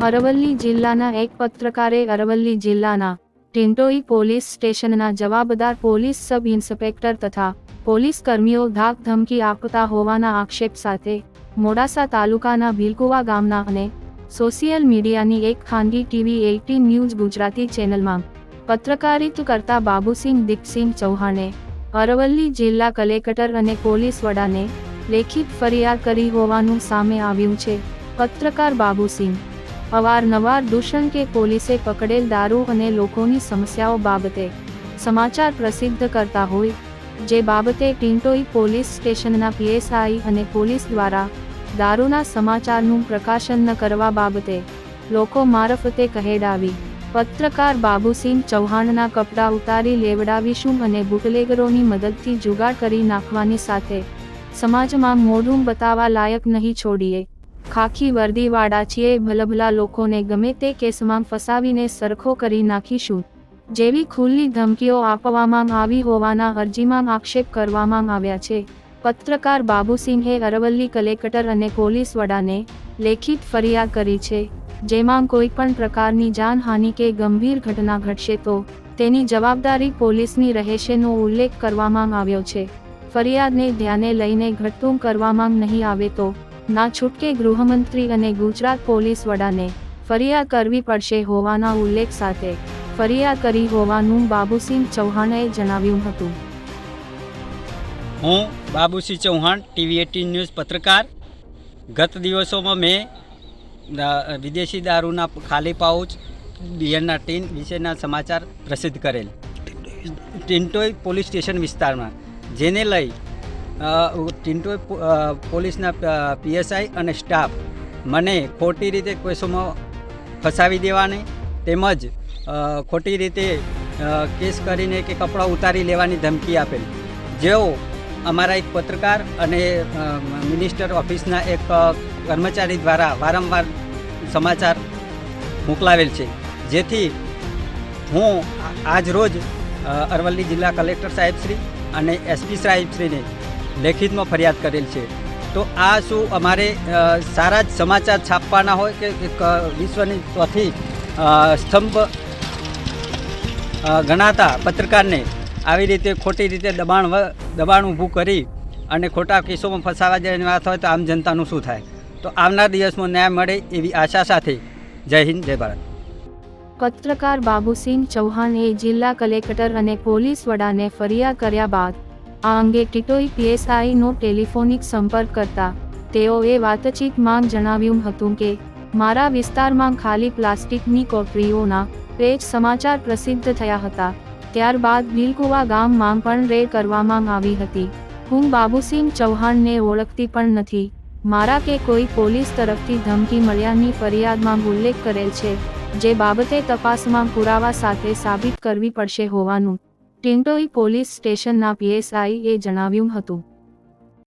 અરવલ્લી જિલ્લાના એક પત્રકારે અરવલ્લી જિલ્લાના ટિન્ટોઈ પોલીસ સ્ટેશનના જવાબદાર પોલીસ સબ ઇન્સ્પેક્ટર તથા પોલીસ કર્મીઓ ધાક ધમકી આપતા હોવાના આક્ષેપ સાથે મોડાસા તાલુકાના ભીલકુવા ગામના અને સોશિયલ મીડિયાની એક ખાનગી ટીવી એઇટીન ન્યૂઝ ગુજરાતી ચેનલમાં પત્રકારિત કરતા બાબુસિંહ દીપસિંહ ચૌહાણે અરવલ્લી જિલ્લા કલેક્ટર અને પોલીસ વડાને લેખિત ફરિયાદ કરી હોવાનું સામે આવ્યું છે. પત્રકાર બાબુસિંહ અવારનવાર દૂષણ કે પોલીસે પકડેલ દારૂ અને લોકોની સમસ્યાઓ બાબતે સમાચાર પ્રસિદ્ધ કરતા હોય, જે બાબતે ટિન્ટોઈ પોલીસ સ્ટેશનના પીએસઆઈ અને પોલીસ દ્વારા દારૂના સમાચારનું પ્રકાશન ન કરવા બાબતે લોકો મારફતે કહેડાવી પત્રકાર બાબુસિંહ ચૌહાણના કપડાં ઉતારી લેવડાવીશું અને બુટલેગરોની મદદથી જુગાડ કરી નાખવાની સાથે સમાજમાં મોઢું બતાવવા લાયક નહીં છોડીએ. ખાખી વર્દીવાળા છીએ ભલભલા લોકોને ગમે તે કેસમાં ફસાવીને સરખો કરી નાખીશું. જેવી ખુલ્લી ધમકીઓ આપવામાં આવી હોવાના અરજીમાં આક્ષેપ કરવામાં આવ્યા છે. પત્રકાર બાબુસિંહે અરવલ્લી કલેક્ટર અને પોલીસ વડાને લેખિત ફરિયાદ કરી છે. જેમાં કોઈ પણ પ્રકારની જાનહાનિ કે ગંભીર ઘટના ઘટશે તો તેની જવાબદારી પોલીસની રહેશેનો ઉલ્લેખ કરવામાં આવ્યો છે. ફરિયાદને ધ્યાને લઈને ઘટતું કરવામાં નહીં આવે તો ના છૂટકે ગૃહમંત્રી અને ગુજરાત પોલીસ વડાને ફરિયાદ કરવી પડશે હોવાના ઉલ્લેખ સાથે ફરિયાદ કરી હોવાનું બાબુસિંહ ચૌહાણે જણાવ્યું હતું. હું Babusinh Chauhan, TV eighteen news પત્રકાર. ગત દિવસોમાં મેં વિદેશી દારૂના ખાલી પાઉચ, બિયરના ટીન વિશેના સમાચાર પ્રસિદ્ધ કરેલ. ટિન્ટોઈ પોલીસ સ્ટેશન વિસ્તારમાં, જેને લઈ અ, પોલીસના પીએસઆઈ અને સ્ટાફ મને ખોટી રીતે કેસોમાં ફસાવી દેવાની તેમજ ખોટી રીતે કેસ કરીને કે કપડાં ઉતારી લેવાની ધમકી આપેલ. જેઓ અમારા એક પત્રકાર અને મિનિસ્ટર ઓફિસના એક કર્મચારી દ્વારા વારંવાર સમાચાર મોકલાવેલ છે. જેથી હું આજ રોજ અરવલ્લી જિલ્લા કલેક્ટર સાહેબશ્રી અને એસપી સાહેબશ્રીને લેખિતમાં ફરિયાદ કરેલ છે. તો આ શું અમારે સારા જ સમાચાર છાપવાના હોય કે વિશ્વની ચોથી સ્તંભ ગણાતા પત્રકારને આવી રીતે ખોટી રીતે દબાણ દબાણ ઊભું કરી અને ખોટા કેસોમાં ફસાવા જેની વાત હોય તો આમ જનતાનું શું થાય? તો આવનાર દિવસમાં ન્યાય મળે એવી આશા સાથે જય હિન્દ, જય ભારત. પત્રકાર બાબુસિંહ ચૌહાણે જિલ્લા કલેક્ટર અને પોલીસ વડાને ફરિયાદ કર્યા બાદ આ અંગે ટિટોઈ પીએસઆઈનો ટેલિફોનિક સંપર્ક કરતા, તેઓએ વાતચીતમાં જણાવ્યું હતું કે, મારા વિસ્તારમાં ખાલી પ્લાસ્ટિકની કોટરીઓના પેજ સમાચાર પ્રસિદ્ધ થયા હતા. ત્યારબાદ ભીલકુવા ગામમાં પણ રેડ કરવામાં આવી હતી. હું બાબુસિંહ ચૌહાણને ઓળખતી પણ નથી. મારા કે કોઈ પોલીસ તરફથી ધમકી મળ્યાની ફરિયાદમાં ઉલ્લેખ કરેલ છે, જે બાબતે તપાસમાં પુરાવા સાથે સાબિત કરવી પડશે હોવાનું ટિન્ટોઈ પોલીસ સ્ટેશનના પીએસઆઈએ જણાવ્યું હતું.